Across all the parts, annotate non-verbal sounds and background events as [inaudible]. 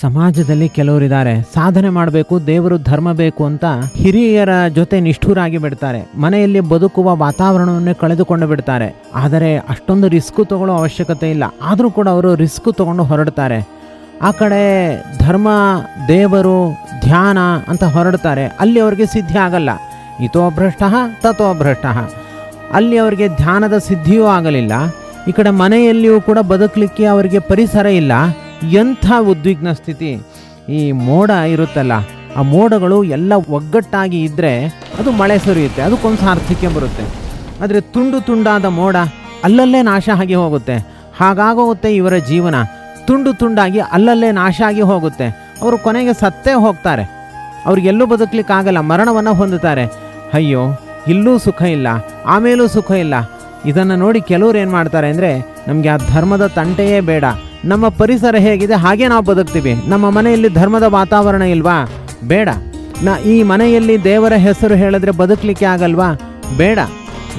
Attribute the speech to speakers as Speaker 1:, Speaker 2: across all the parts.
Speaker 1: ಸಮಾಜದಲ್ಲಿ ಕೆಲವರಿದ್ದಾರೆ. ಸಾಧನೆ ಮಾಡಬೇಕು, ದೇವರು ಧರ್ಮ ಬೇಕು ಅಂತ ಹಿರಿಯರ ಜೊತೆ ನಿಷ್ಠುರಾಗಿ ಬಿಡ್ತಾರೆ. ಮನೆಯಲ್ಲಿ ಬದುಕುವ ವಾತಾವರಣವನ್ನೇ ಕಳೆದುಕೊಂಡು ಬಿಡ್ತಾರೆ. ಆದರೆ ಅಷ್ಟೊಂದು ರಿಸ್ಕ್ ತಗೊಳ್ಳೋ ಅವಶ್ಯಕತೆ ಇಲ್ಲ. ಆದರೂ ಕೂಡ ಅವರು ರಿಸ್ಕ್ ತಗೊಂಡು ಹೊರಡ್ತಾರೆ. ಆ ಕಡೆ ಧರ್ಮ, ದೇವರು, ಧ್ಯಾನ ಅಂತ ಹೊರಡ್ತಾರೆ. ಅಲ್ಲಿ ಅವರಿಗೆ ಸಿದ್ಧಿ ಆಗಲ್ಲ. ಇತೋ ಭ್ರಷ್ಟ, ತತೋ ಭ್ರಷ್ಟ. ಅಲ್ಲಿ ಅವರಿಗೆ ಧ್ಯಾನದ ಸಿದ್ಧಿಯೂ ಆಗಲಿಲ್ಲ. ಈ ಕಡೆ ಮನೆಯಲ್ಲಿಯೂ ಕೂಡ ಬದುಕಲಿಕ್ಕೆ ಅವರಿಗೆ ಪರಿಸರ ಇಲ್ಲ. ಎಂಥ ಉದ್ವಿಗ್ನ ಸ್ಥಿತಿ? ಈ ಮೋಡ ಇರುತ್ತಲ್ಲ, ಆ ಮೋಡಗಳು ಎಲ್ಲ ಒಗ್ಗಟ್ಟಾಗಿ ಇದ್ದರೆ ಅದು ಮಳೆ ಸುರಿಯುತ್ತೆ, ಅದಕ್ಕೊಂದು ಸಾರ್ಥಕ್ಯ ಬರುತ್ತೆ. ಆದರೆ ತುಂಡು ತುಂಡಾದ ಮೋಡ ಅಲ್ಲಲ್ಲೇ ನಾಶ ಆಗಿ ಹೋಗುತ್ತೆ. ಹಾಗಾಗೋಗುತ್ತೆ ಇವರ ಜೀವನ. ತುಂಡು ತುಂಡಾಗಿ ಅಲ್ಲಲ್ಲೇ ನಾಶ ಆಗಿ ಹೋಗುತ್ತೆ. ಅವರು ಕೊನೆಗೆ ಸತ್ತೇ ಹೋಗ್ತಾರೆ. ಅವ್ರಿಗೆಲ್ಲೂ ಬದುಕಲಿಕ್ಕಾಗಲ್ಲ, ಮರಣವನ್ನು ಹೊಂದುತ್ತಾರೆ. ಅಯ್ಯೋ, ಇಲ್ಲೂ ಸುಖ ಇಲ್ಲ, ಆಮೇಲೂ ಸುಖ ಇಲ್ಲ. ಇದನ್ನು ನೋಡಿ ಕೆಲವ್ರು ಏನು ಮಾಡ್ತಾರೆ ಅಂದರೆ, ನಮಗೆ ಆ ಧರ್ಮದ ತಂಟೆಯೇ ಬೇಡ. ನಮ್ಮ ಪರಿಸರ ಹೇಗಿದೆ, ಹಾಗೆ ನಾವು ಬದುಕ್ತೀವಿ. ನಮ್ಮ ಮನೆಯಲ್ಲಿ ಧರ್ಮದ ವಾತಾವರಣ ಇಲ್ವಾ? ಬೇಡ. ನಾ ಈ ಮನೆಯಲ್ಲಿ ದೇವರ ಹೆಸರು ಹೇಳಿದ್ರೆ ಬದುಕಲಿಕ್ಕೆ ಆಗಲ್ವಾ? ಬೇಡ.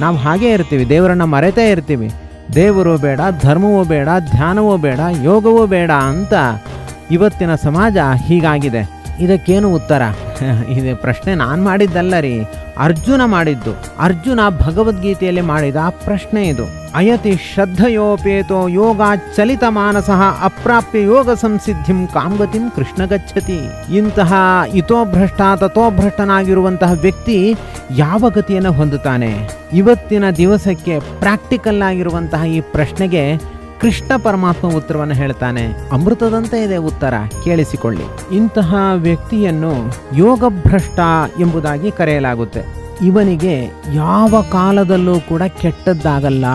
Speaker 1: ನಾವು ಹಾಗೇ ಇರ್ತೀವಿ, ದೇವರನ್ನು ಮರೆತೇ ಇರ್ತೀವಿ. ದೇವರು ಬೇಡ, ಧರ್ಮವೂ ಬೇಡ, ಧ್ಯಾನವೂ ಬೇಡ, ಯೋಗವೂ ಬೇಡ ಅಂತ ಇವತ್ತಿನ ಸಮಾಜ ಹೀಗಾಗಿದೆ. ಇದಕ್ಕೇನು ಉತ್ತರ? [laughs] ಇದು ಪ್ರಶ್ನೆ ನಾನು ಮಾಡಿದ್ದಲ್ಲ ರೀ. ಅರ್ಜುನ ಮಾಡಿದ್ದು. ಅರ್ಜುನ ಭಗವದ್ಗೀತೆಯಲ್ಲಿ ಮಾಡಿದ ಪ್ರಶ್ನೆ ಇದು. ಅಯತಿ ಶ್ರದ್ಧಯೋಪೇತೋ ಯೋಗ ಚಲಿತ ಮಾನಸಃ ಅಪ್ರಾಪ್ಯ ಯೋಗ ಸಂಸಿದ್ಧಿಂ ಕಾಮಗತಿಂ ಕೃಷ್ಣ ಗಚ್ಚತಿ. ಇಂತಹ ಇತೋಭ್ರಷ್ಟ ತಥೋಭ್ರಷ್ಟನಾಗಿರುವಂತಹ ವ್ಯಕ್ತಿ ಯಾವ ಗತಿಯನ್ನು ಹೊಂದುತ್ತಾನೆ? ಇವತ್ತಿನ ದಿವಸಕ್ಕೆ ಪ್ರಾಕ್ಟಿಕಲ್ ಆಗಿರುವಂತಹ ಈ ಪ್ರಶ್ನೆಗೆ ಕೃಷ್ಣ ಪರಮಾತ್ಮ ಉತ್ತರವನ್ನು ಹೇಳ್ತಾನೆ. ಅಮೃತದಂತೆ ಇದೆ ಉತ್ತರ, ಕೇಳಿಸಿಕೊಳ್ಳಿ. ಇಂತಹ ವ್ಯಕ್ತಿಯನ್ನು ಯೋಗಭ್ರಷ್ಟ ಎಂಬುದಾಗಿ ಕರೆಯಲಾಗುತ್ತೆ. ಇವನಿಗೆ ಯಾವ ಕಾಲದಲ್ಲೂ ಕೂಡ ಕೆಟ್ಟದ್ದಾಗಲ್ಲ.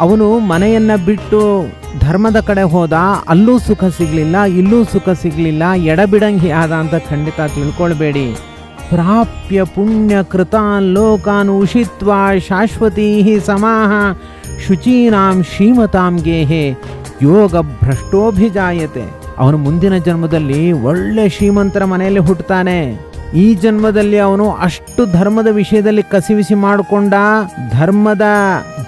Speaker 1: ಅವನು ಮನೆಯನ್ನ ಬಿಟ್ಟು ಧರ್ಮದ ಕಡೆ ಹೋದ, ಅಲ್ಲೂ ಸುಖ ಸಿಗಲಿಲ್ಲ, ಇಲ್ಲೂ ಸುಖ ಸಿಗಲಿಲ್ಲ, ಎಡಬಿಡಂಗಿ ಆದ ಅಂತ ಖಂಡಿತ ತಿಳ್ಕೊಳ್ಬೇಡಿ. ಪ್ರಾಪ್ಯ ಪುಣ್ಯ ಕೃತಾನ್ ಲೋಕಾನ್ ಉಷಿತ್ವ ಶಾಶ್ವತೀ ಸಮಾಹ. ಶುಚೀನಾಂ ಶ್ರೀಮತಾಂ ಗೇಹೆ, ಯೋಗ ಭ್ರಷ್ಟೋಭಿಜಾಯತೆ. ಅವನು ಮುಂದಿನ ಜನ್ಮದಲ್ಲಿ ಒಳ್ಳೆ ಶ್ರೀಮಂತರ ಮನೆಯಲ್ಲಿ ಹುಟ್ಟುತ್ತಾನೆ. ಈ ಜನ್ಮದಲ್ಲಿ ಅವನು ಅಷ್ಟು ಧರ್ಮದ ವಿಷಯದಲ್ಲಿ ಕಸಿವಿಸಿ ಮಾಡಿಕೊಂಡ ಧರ್ಮದ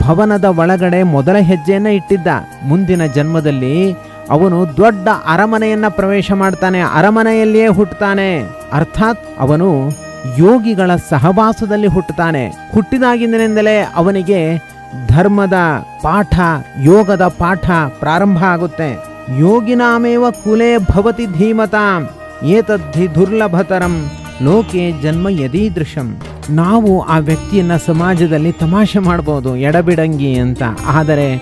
Speaker 1: ಭವನದ ಒಳಗಡೆ ಮೊದಲ ಹೆಜ್ಜೆಯನ್ನು ಇಟ್ಟಿದ್ದ. ಮುಂದಿನ ಜನ್ಮದಲ್ಲಿ ಅವನು ದೊಡ್ಡ ಅರಮನೆಯನ್ನ ಪ್ರವೇಶ ಮಾಡ್ತಾನೆ, ಅರಮನೆಯಲ್ಲಿಯೇ ಹುಟ್ಟುತ್ತಾನೆ. ಅರ್ಥಾತ್ ಅವನು ಯೋಗಿಗಳ ಸಹವಾಸದಲ್ಲಿ ಹುಟ್ಟುತ್ತಾನೆ. ಹುಟ್ಟಿದಾಗಿಂದಿನಿಂದಲೇ ಅವನಿಗೆ ಧರ್ಮದ ಪಾಠ, ಯೋಗದ ಪಾಠ ಪ್ರಾರಂಭ ಆಗುತ್ತೆ. ಯೋಗಿನಾಮೇವ ಕುಲೇ ಭವತಿ ಧೀಮತಾಂ, ಏತದ್ಧಿ ದುರ್ಲಭತರಂ, ಲೋಕೆ ಜನ್ಮ ಯದೀದೃಶಂ. ನಾವು ಆ ವ್ಯಕ್ತಿಯನ್ನ ಸಮಾಜದಲ್ಲಿ ತಮಾಷೆ ಮಾಡ್ಬೋದು, ಎಡಬಿಡಂಗಿ ಅಂತ. ಆದರೆ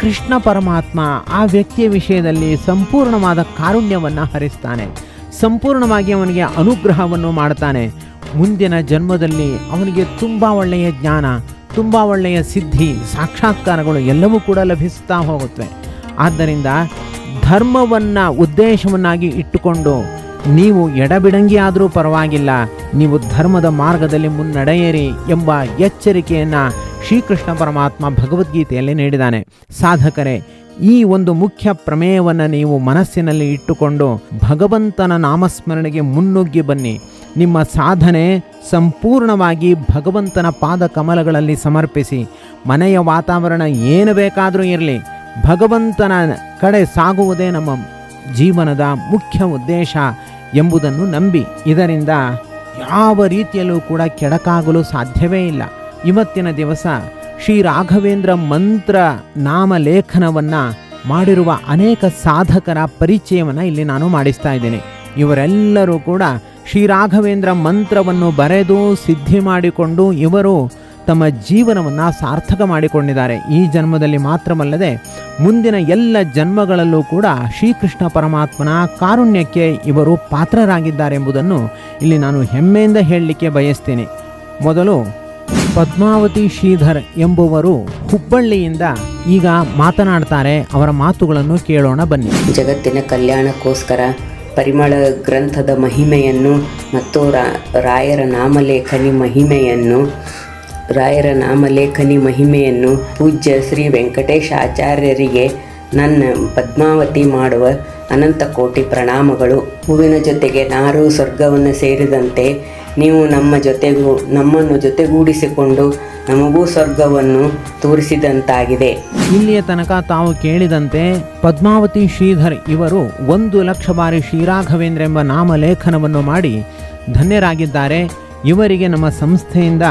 Speaker 1: ಕೃಷ್ಣ ಪರಮಾತ್ಮ ಆ ವ್ಯಕ್ತಿಯ ವಿಷಯದಲ್ಲಿ ಸಂಪೂರ್ಣವಾದ ಕಾರುಣ್ಯವನ್ನು ಹರಿಸ್ತಾನೆ. ಸಂಪೂರ್ಣವಾಗಿ ಅವನಿಗೆ ಅನುಗ್ರಹವನ್ನು ಮಾಡ್ತಾನೆ. ಮುಂದಿನ ಜನ್ಮದಲ್ಲಿ ಅವನಿಗೆ ತುಂಬ ಒಳ್ಳೆಯ ಜ್ಞಾನ ತುಂಬ ಒಳ್ಳೆಯ ಸಿದ್ಧಿ, ಸಾಕ್ಷಾತ್ಕಾರಗಳು ಎಲ್ಲವೂ ಕೂಡ ಲಭಿಸ್ತಾ ಹೋಗುತ್ತವೆ. ಆದ್ದರಿಂದ ಧರ್ಮವನ್ನು ಉದ್ದೇಶವನ್ನಾಗಿ ಇಟ್ಟುಕೊಂಡು ನೀವು ಎಡಬಿಡಂಗಿ ಆದರೂ ಪರವಾಗಿಲ್ಲ, ನೀವು ಧರ್ಮದ ಮಾರ್ಗದಲ್ಲಿ ಮುನ್ನಡೆಯಿರಿ ಎಂಬ ಎಚ್ಚರಿಕೆಯನ್ನು ಶ್ರೀಕೃಷ್ಣ ಪರಮಾತ್ಮ ಭಗವದ್ಗೀತೆಯಲ್ಲಿ ನೀಡಿದ್ದಾನೆ. ಸಾಧಕರೇ, ಈ ಒಂದು ಮುಖ್ಯ ಪ್ರಮೇಯವನ್ನು ನೀವು ಮನಸ್ಸಿನಲ್ಲಿ ಇಟ್ಟುಕೊಂಡು ಭಗವಂತನ ನಾಮಸ್ಮರಣೆಗೆ ಮುನ್ನುಗ್ಗಿ ಬನ್ನಿ. ನಿಮ್ಮ ಸಾಧನೆ ಸಂಪೂರ್ಣವಾಗಿ ಭಗವಂತನ ಪಾದ ಕಮಲಗಳಲ್ಲಿ ಸಮರ್ಪಿಸಿ, ಮನೆಯ ವಾತಾವರಣ ಏನು ಬೇಕಾದರೂ ಇರಲಿ, ಭಗವಂತನ ಕಡೆ ಸಾಗುವುದೇ ನಮ್ಮ ಜೀವನದ ಮುಖ್ಯ ಉದ್ದೇಶ ಎಂಬುದನ್ನು ನಂಬಿ, ಇದರಿಂದ ಯಾವ ರೀತಿಯಲ್ಲೂ ಕೂಡ ಕೆಡಕಾಗಲು ಸಾಧ್ಯವೇ ಇಲ್ಲ. ಇವತ್ತಿನ ದಿವಸ ಶ್ರೀ ರಾಘವೇಂದ್ರ ಮಂತ್ರ ನಾಮ ಲೇಖನವನ್ನು ಮಾಡಿರುವ ಅನೇಕ ಸಾಧಕರ ಪರಿಚಯವನ್ನು ಇಲ್ಲಿ ನಾನು ಮಾಡಿಸ್ತಾ ಇದ್ದೇನೆ. ಇವರೆಲ್ಲರೂ ಕೂಡ ಶ್ರೀ ರಾಘವೇಂದ್ರ ಮಂತ್ರವನ್ನು ಬರೆದು ಸಿದ್ಧಿ ಮಾಡಿಕೊಂಡು ಇವರು ತಮ್ಮ ಜೀವನವನ್ನು ಸಾರ್ಥಕ ಮಾಡಿಕೊಂಡಿದ್ದಾರೆ. ಈ ಜನ್ಮದಲ್ಲಿ ಮಾತ್ರವಲ್ಲದೆ ಮುಂದಿನ ಎಲ್ಲ ಜನ್ಮಗಳಲ್ಲೂ ಕೂಡ ಶ್ರೀಕೃಷ್ಣ ಪರಮಾತ್ಮನ ಕಾರುಣ್ಯಕ್ಕೆ ಇವರು ಪಾತ್ರರಾಗಿದ್ದಾರೆ ಎಂಬುದನ್ನು ಇಲ್ಲಿ ನಾನು ಹೆಮ್ಮೆಯಿಂದ ಹೇಳಲಿಕ್ಕೆ ಬಯಸ್ತೀನಿ. ಮೊದಲು ಪದ್ಮಾವತಿ ಶ್ರೀಧರ್ ಎಂಬುವರು ಹುಬ್ಬಳ್ಳಿಯಿಂದ ಈಗ ಮಾತನಾಡ್ತಾರೆ. ಅವರ ಮಾತುಗಳನ್ನು ಕೇಳೋಣ ಬನ್ನಿ.
Speaker 2: ಜಗತ್ತಿನ ಕಲ್ಯಾಣಕ್ಕೋಸ್ಕರ ಪರಿಮಳ ಗ್ರಂಥದ ಮಹಿಮೆಯನ್ನು ಮತ್ತು ರಾಯರ ನಾಮಲೇಖನಿ ಮಹಿಮೆಯನ್ನು, ರಾಯರ ನಾಮಲೇಖನಿ ಮಹಿಮೆಯನ್ನು ಪೂಜ್ಯ ಶ್ರೀ ವೆಂಕಟೇಶ ಆಚಾರ್ಯರಿಗೆ ನನ್ನ ಪದ್ಮಾವತಿ ಮಾಡುವ ಅನಂತ ಕೋಟಿ ಪ್ರಣಾಮಗಳು. ಹೂವಿನ ಜೊತೆಗೆ ನಾರು, ಸ್ವರ್ಗವನ್ನು ಸೇರಿದಂತೆ ನೀವು ನಮ್ಮ ಜೊತೆಗೂ, ನಮ್ಮನ್ನು ಜೊತೆಗೂಡಿಸಿಕೊಂಡು ನಮಗೂ ಸ್ವರ್ಗವನ್ನು ತೋರಿಸಿದಂತಾಗಿದೆ.
Speaker 1: ಇಲ್ಲಿಯ ತನಕ ತಾವು ಕೇಳಿದಂತೆ ಪದ್ಮಾವತಿ ಶ್ರೀಧರ್ ಇವರು ಒಂದು ಲಕ್ಷ ಬಾರಿ ಶ್ರೀರಾಘವೇಂದ್ರ ಎಂಬ ನಾಮಲೇಖನವನ್ನು ಮಾಡಿ ಧನ್ಯರಾಗಿದ್ದಾರೆ. ಇವರಿಗೆ ನಮ್ಮ ಸಂಸ್ಥೆಯಿಂದ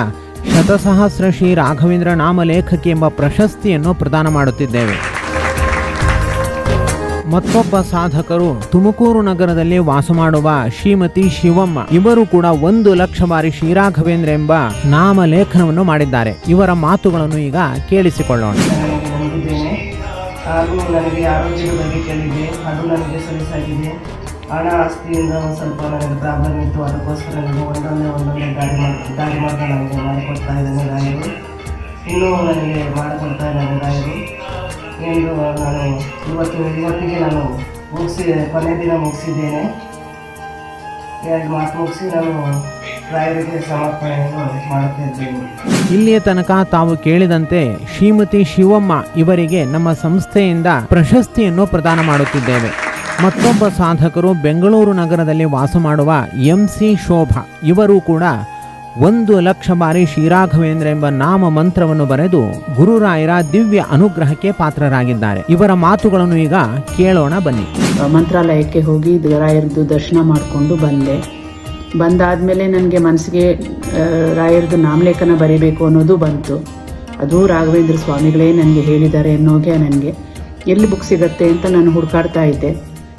Speaker 1: ಶತಸಹಸ್ರ ಶ್ರೀ ರಾಘವೇಂದ್ರ ನಾಮಲೇಖಕಿ ಎಂಬ ಪ್ರಶಸ್ತಿಯನ್ನು ಪ್ರದಾನ ಮಾಡುತ್ತಿದ್ದೇವೆ. ಮತ್ತೊಬ್ಬ ಸಾಧಕರು ತುಮಕೂರು ನಗರದಲ್ಲಿ ವಾಸ ಮಾಡುವ ಶ್ರೀಮತಿ ಶಿವಮ್ಮ. ಇವರು ಕೂಡ ಒಂದು ಲಕ್ಷ ಬಾರಿ ಶ್ರೀರಾಘವೇಂದ್ರ ಎಂಬ ನಾಮಲೇಖನವನ್ನು ಮಾಡಿದ್ದಾರೆ. ಇವರ ಮಾತುಗಳನ್ನು ಈಗ ಕೇಳಿಸಿಕೊಳ್ಳೋಣ.
Speaker 3: ಹಾಗೂ ನನಗೆ ಆರೋಗ್ಯದ ಬಗ್ಗೆ ಕೇಳಿದೆ ಅದು ನನಗೆ ಸಲೀಸಾಗಿದೆ ಹಣ ಆಸ್ತಿಯಿಂದ ಒಂದು ಸ್ವಲ್ಪ ನನಗೆ ಪ್ರಾಬ್ಲಮ್ ಇತ್ತು, ಅದಕ್ಕೋಸ್ಕರ ನನಗೆ ಒಂದೊಂದೇ ಒಂದೊಂದೇ ಗಾಡಿ ಮಾಡಿ ದಾರಿ ಮಾಡ್ತಾ ನನಗೆ ಮಾಡಿಕೊಡ್ತಾ ಇದ್ದಾನೆ ರಾಯರು. ಇನ್ನೂ ನನಗೆ ಮಾಡಿಕೊಡ್ತಾ ಇದ್ದಾನೆ ರಾಯರು. ಎಂದು ನಾನು ಇವತ್ತು ಇವತ್ತಿಗೆ ನಾನು ಮುಗಿಸಿ, ಕೊನೆ ದಿನ ಮುಗಿಸಿದ್ದೇನೆ. ಎರಡು ಮಾತು ಮುಗಿಸಿ ನಾನು
Speaker 1: ಇಲ್ಲಿಯ ತನಕ ತಾವು ಕೇಳಿದಂತೆ ಶ್ರೀಮತಿ ಶಿವಮ್ಮ ಇವರಿಗೆ ನಮ್ಮ ಸಂಸ್ಥೆಯಿಂದ ಪ್ರಶಸ್ತಿಯನ್ನು ಪ್ರದಾನ ಮಾಡುತ್ತಿದ್ದೇವೆ. ಮತ್ತೊಬ್ಬ ಸಾಧಕರು ಬೆಂಗಳೂರು ನಗರದಲ್ಲಿ ವಾಸ ಮಾಡುವ ಎಂ ಸಿ ಶೋಭಾ, ಇವರು ಕೂಡ ಒಂದು ಲಕ್ಷ ಬಾರಿ ಶ್ರೀರಾಘವೇಂದ್ರ ಎಂಬ ನಾಮ ಮಂತ್ರವನ್ನು ಬರೆದು ಗುರುರಾಯರ ದಿವ್ಯ ಅನುಗ್ರಹಕ್ಕೆ ಪಾತ್ರರಾಗಿದ್ದಾರೆ. ಇವರ ಮಾತುಗಳನ್ನು ಈಗ ಕೇಳೋಣ ಬನ್ನಿ.
Speaker 4: ಮಂತ್ರಾಲಯಕ್ಕೆ ಹೋಗಿ ರಾಯರದ್ದು ದರ್ಶನ ಮಾಡಿಕೊಂಡು ಬಂದೆ. ಬಂದಾದಮೇಲೆ ನನಗೆ ಮನಸ್ಸಿಗೆ ರಾಯರದ್ದು ನಾಮಲೇಖನ ಬರೀಬೇಕು ಅನ್ನೋದು ಬಂತು. ಅದು ರಾಘವೇಂದ್ರ ಸ್ವಾಮಿಗಳೇ ನನಗೆ ಹೇಳಿದ್ದಾರೆ ಅನ್ನೋಗೆ ನನಗೆ ಎಲ್ಲಿ ಬುಕ್ ಸಿಗತ್ತೆ ಅಂತ ನಾನು ಹುಡುಕಾಡ್ತಾ ಇದ್ದೆ.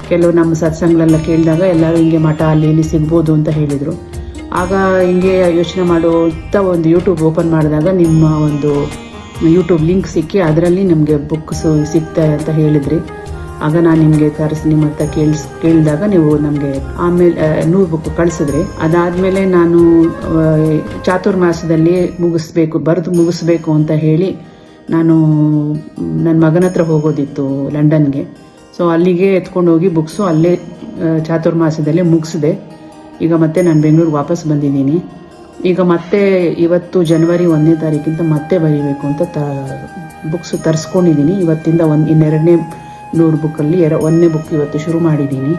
Speaker 4: ಕೆಲವು ನಮ್ಮ ಸತ್ಸಂಗಳೆಲ್ಲ ಕೇಳಿದಾಗ ಎಲ್ಲರೂ ಹಿಂಗೆ ಮಠ ಅಲ್ಲಿ ಇಲ್ಲಿ ಸಿಗ್ಬೋದು ಅಂತ ಹೇಳಿದರು. ಆಗ ಹಿಂಗೆ ಯೋಚನೆ ಮಾಡುವಂಥ ಒಂದು ಯೂಟ್ಯೂಬ್ ಓಪನ್ ಮಾಡಿದಾಗ ನಿಮ್ಮ ಒಂದು ಯೂಟ್ಯೂಬ್ ಲಿಂಕ್ ಸಿಕ್ಕಿ ಅದರಲ್ಲಿ ನಮಗೆ ಬುಕ್ಸು ಸಿಗ್ತಾ ಅಂತ ಹೇಳಿದ್ರಿ. ಆಗ ನಾನು ನಿಮಗೆ ತರಿಸಿ ನಿಮ್ಮ ಹತ್ರ ಕೇಳಿಸ್ ಕೇಳಿದಾಗ ನೀವು ನಮಗೆ ಆಮೇಲೆ ನೂರು ಬುಕ್ ಕಳಿಸಿದ್ರಿ. ಅದಾದಮೇಲೆ ನಾನು ಚಾತುರ್ಮಾಸದಲ್ಲಿ ಮುಗಿಸ್ಬೇಕು, ಬರೆದು ಮುಗಿಸ್ಬೇಕು ಅಂತ ಹೇಳಿ ನಾನು ನನ್ನ ಮಗನ ಹತ್ರ ಹೋಗೋದಿತ್ತು ಲಂಡನ್ಗೆ. ಸೊ ಅಲ್ಲಿಗೆ ಎತ್ಕೊಂಡು ಹೋಗಿ ಬುಕ್ಸು ಅಲ್ಲೇ ಚಾತುರ್ಮಾಸದಲ್ಲಿ ಮುಗಿಸಿದೆ. ಈಗ ಮತ್ತೆ ನಾನು ಬೆಂಗಳೂರು ವಾಪಸ್ ಬಂದಿದ್ದೀನಿ. ಈಗ ಮತ್ತೆ ಇವತ್ತು ಜನವರಿ ಒಂದನೇ ತಾರೀಕಿಂದ ಮತ್ತೆ ಬರೀಬೇಕು ಅಂತ ತ ಬುಕ್ಸ್ ತರಿಸ್ಕೊಂಡಿದ್ದೀನಿ ಇವತ್ತಿಂದ ಒಂದು, ಇನ್ನೆರಡನೇ ನೂರು ಬುಕ್ಕಲ್ಲಿ ಎರ, ಒಂದನೇ ಬುಕ್ ಇವತ್ತು ಶುರು ಮಾಡಿದ್ದೀನಿ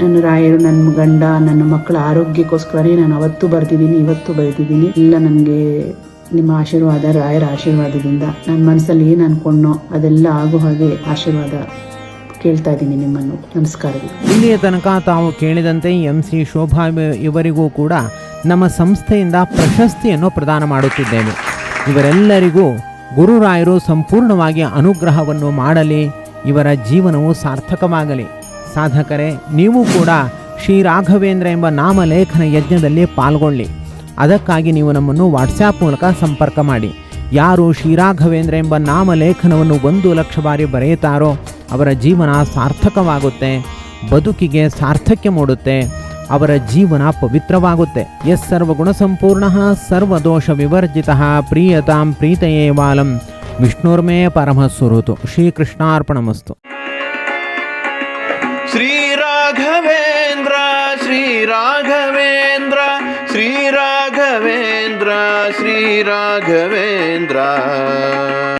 Speaker 4: ನನ್ನ ರಾಯರು, ನನ್ನ ಗಂಡ, ನನ್ನ ಮಕ್ಕಳ ಆರೋಗ್ಯಕ್ಕೋಸ್ಕರನೇ ನಾನು ಅವತ್ತು ಬರ್ತಿದ್ದೀನಿ ಇವತ್ತು ಬರೆದಿದ್ದೀನಿ ಇಲ್ಲ ನನಗೆ ನಿಮ್ಮ ಆಶೀರ್ವಾದ, ರಾಯರ ಆಶೀರ್ವಾದದಿಂದ. ನನ್ನ ಮನಸ್ಸಲ್ಲಿ ಏನು ಅಂದ್ಕೊಂಡೋ ಅದೆಲ್ಲ ಆಗೋ ಹಾಗೆ ಆಶೀರ್ವಾದ. ಕೇಳ್ತಾ ಇದ್ದೀನಿ ನಿಮ್ಮನ್ನು. ನಮಸ್ಕಾರಗಳು.
Speaker 1: ಇಲ್ಲಿಯ ತನಕ ತಾವು ಕೇಳಿದಂತೆ ಎಂ ಸಿ ಶೋಭಾ ಇವ- ಇವರಿಗೂ ಕೂಡ ನಮ್ಮ ಸಂಸ್ಥೆಯಿಂದ ಪ್ರಶಸ್ತಿಯನ್ನು ಪ್ರದಾನ ಮಾಡುತ್ತಿದ್ದೇವೆ. ಇವರೆಲ್ಲರಿಗೂ ಗುರುರಾಯರು ಸಂಪೂರ್ಣವಾಗಿ ಅನುಗ್ರಹವನ್ನು ಮಾಡಲಿ, ಇವರ ಜೀವನವು ಸಾರ್ಥಕವಾಗಲಿ. ಸಾಧಕರೇ, ನೀವು ಕೂಡ ಶ್ರೀ ರಾಘವೇಂದ್ರ ಎಂಬ ನಾಮಲೇಖನ ಯಜ್ಞದಲ್ಲಿ ಪಾಲ್ಗೊಳ್ಳಿ. ಅದಕ್ಕಾಗಿ ನೀವು ನಮ್ಮನ್ನು ವಾಟ್ಸ್ಯಾಪ್ ಮೂಲಕ ಸಂಪರ್ಕ ಮಾಡಿ. ಯಾರು ಶ್ರೀರಾಘವೇಂದ್ರ ಎಂಬ ನಾಮಲೇಖನವನ್ನು ಒಂದು ಲಕ್ಷ ಬಾರಿ ಬರೆಯುತ್ತಾರೋ ಅವರ ಜೀವನ ಸಾರ್ಥಕವಾಗುತ್ತೆ, ಬದುಕಿಗೆ ಸಾರ್ಥಕ್ಯ ಮೂಡುತ್ತೆ, ಅವರ ಜೀವನ ಪವಿತ್ರವಾಗುತ್ತೆ. ಎಸ್ ಸರ್ವಗುಣ ಸಂಪೂರ್ಣ ಸರ್ವದೋಷ ವಿವರ್ಜಿತ ಪ್ರೀಯತಾಂ ಪ್ರೀತಯೇ ಬಾಲಂ ವಿಷ್ಣುರ್ಮೇ ಶ್ರೀ ಶ್ರೀಕೃಷ್ಣಾರ್ಪಣಮಸ್ತು.
Speaker 5: ಶ್ರೀರಾಘವೇಂದ್ರ ಶ್ರೀರಾಘವೇಂದ್ರ ಶ್ರೀರಾಘವೇಂದ್ರ ಶ್ರೀರಾಘವೇಂದ್ರ.